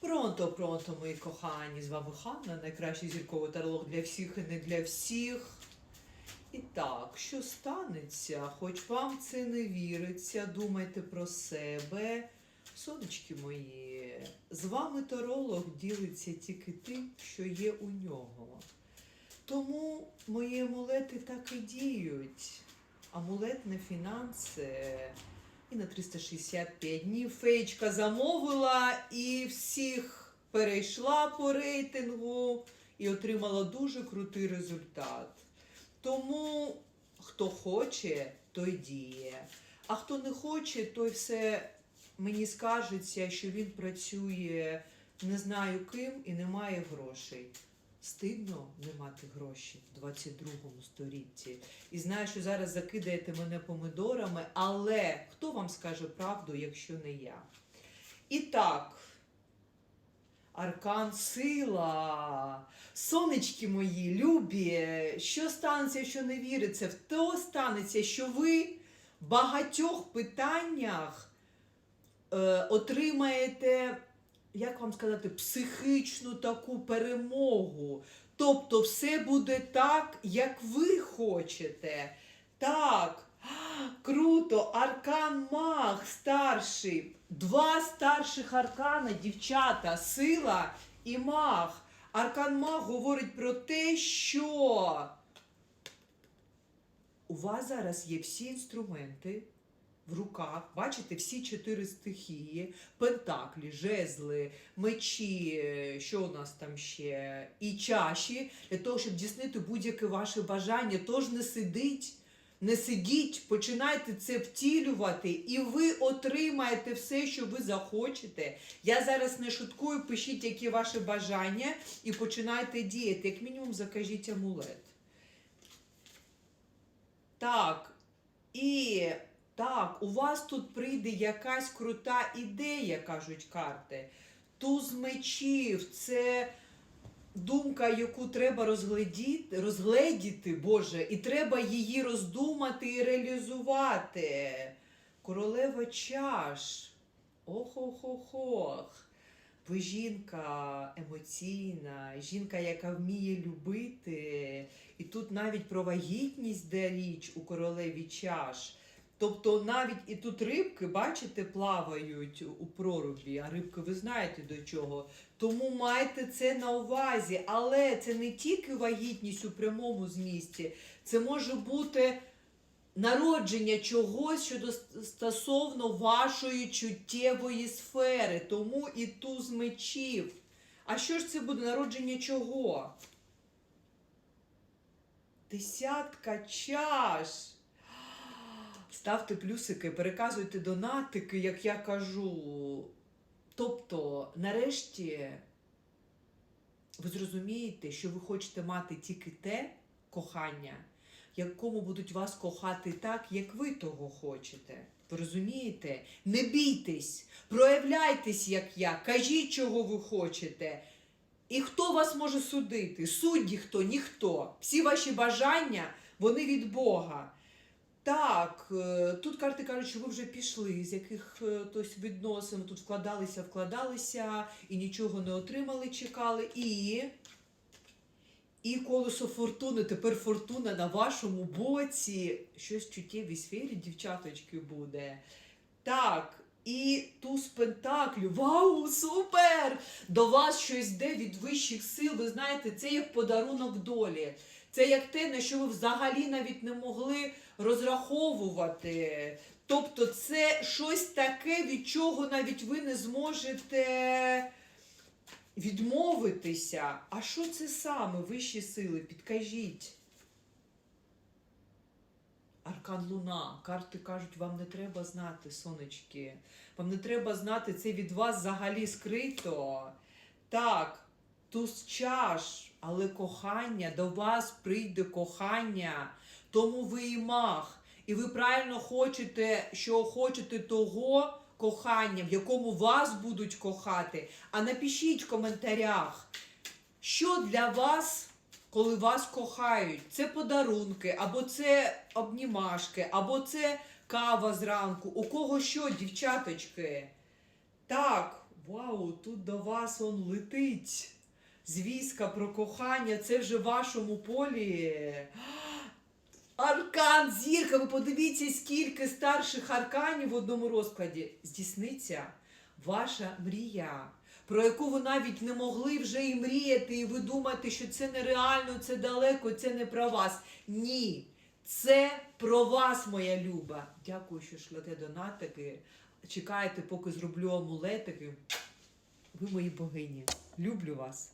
Пронто, пронто, мої кохані, з вами Ханна, найкращий зірковий таролог для всіх і не для всіх. І так, що станеться, хоч вам це не віриться, думайте про себе. Сонечки мої, з вами таролог ділиться тільки тим, що є у нього. Тому мої амулети так і діють. Амулет на фінанси і на 365 днів феєчка замовила і всіх перейшла по рейтингу і отримала дуже крутий результат. Тому хто хоче, той діє. А хто не хоче, той все мені скажеться, що він працює не знаю ким і не має грошей. Стидно не мати гроші в 22 столітті. І знаю, що зараз закидаєте мене помидорами, але хто вам скаже правду, якщо не я? І так, аркан сила. Сонечки мої, любі, що станеться, якщо не віриться? В то станеться, що ви в багатьох питаннях е, отримаєте як вам сказати, психічну таку перемогу. Тобто все буде так, як ви хочете. Так, круто, аркан маг старший. Два старших аркана, дівчата, сила і маг. Аркан маг говорить про те, що у вас зараз є всі інструменти в руках, бачите, всі чотири стихії, пентаклі, жезли, мечі, е, що у нас там ще, і чаші, для того, щоб дійснити будь-яке ваше бажання. Тож не сидіть, не сидіть, починайте це втілювати, і ви отримаєте все, що ви захочете. Я зараз не шуткую, пишіть, які ваші бажання, і починайте діяти. Як мінімум, закажіть амулет. Так. І так, у вас тут прийде якась крута ідея, кажуть карти. Туз мечів це думка, яку треба розгледіти, розгледіти, Боже, і треба її роздумати і реалізувати. Королева чаш. Ох-ох-ох-ох. Ви жінка емоційна, жінка, яка вміє любити. І тут навіть про вагітність де річ у королеві чаш. Тобто навіть і тут рибки, бачите, плавають у прорубі, а рибки ви знаєте до чого. Тому майте це на увазі. Але це не тільки вагітність у прямому змісті, це може бути народження чогось щодо стосовно вашої чуттєвої сфери. Тому і туз мечів. А що ж це буде народження чого? Десятка чаш. Ставте плюсики, переказуйте донатики, як я кажу. Тобто, нарешті, ви зрозумієте, що ви хочете мати тільки те кохання, якому будуть вас кохати так, як ви того хочете. Ви розумієте? Не бійтесь, проявляйтесь, як я, кажіть, чого ви хочете. І хто вас може судити? Судді хто? Ніхто. Всі ваші бажання, вони від Бога. Так, е, тут карти кажуть, що ви вже пішли, з яких е, відносин тут вкладалися, вкладалися і нічого не отримали, чекали. І, і колесо фортуни, тепер фортуна на вашому боці. Щось в чуттєвій сфері, дівчаточки, буде. Так, і туз пентаклю. Вау, супер! До вас щось йде від вищих сил. Ви знаєте, це як подарунок долі. Це як те, на що ви взагалі навіть не могли розраховувати. Тобто, це щось таке, від чого навіть ви не зможете відмовитися. А що це саме вищі сили? Підкажіть. Аркан Луна. Карти кажуть, вам не треба знати, сонечки. Вам не треба знати, це від вас взагалі скрито. Так, туз чаш, але кохання, до вас прийде кохання, тому ви і маг. І ви правильно хочете, що хочете того кохання, в якому вас будуть кохати. А напишіть в коментарях, що для вас коли вас кохають. Це подарунки, або це обнімашки, або це кава зранку. У кого що, дівчаточки? Так, Вау, тут до вас он летить. Звістка про кохання, це вже в вашому полі. Аркан, зірка, ви подивіться, скільки старших арканів в одному розкладі. Здійсниться ваша мрія, про яку ви навіть не могли вже і мріяти, і ви думаєте, що це нереально, це далеко, це не про вас. Ні, це про вас, моя люба. Дякую, що шлете донатики. Чекайте, поки зроблю амулетики. Ви мої богині. Люблю вас.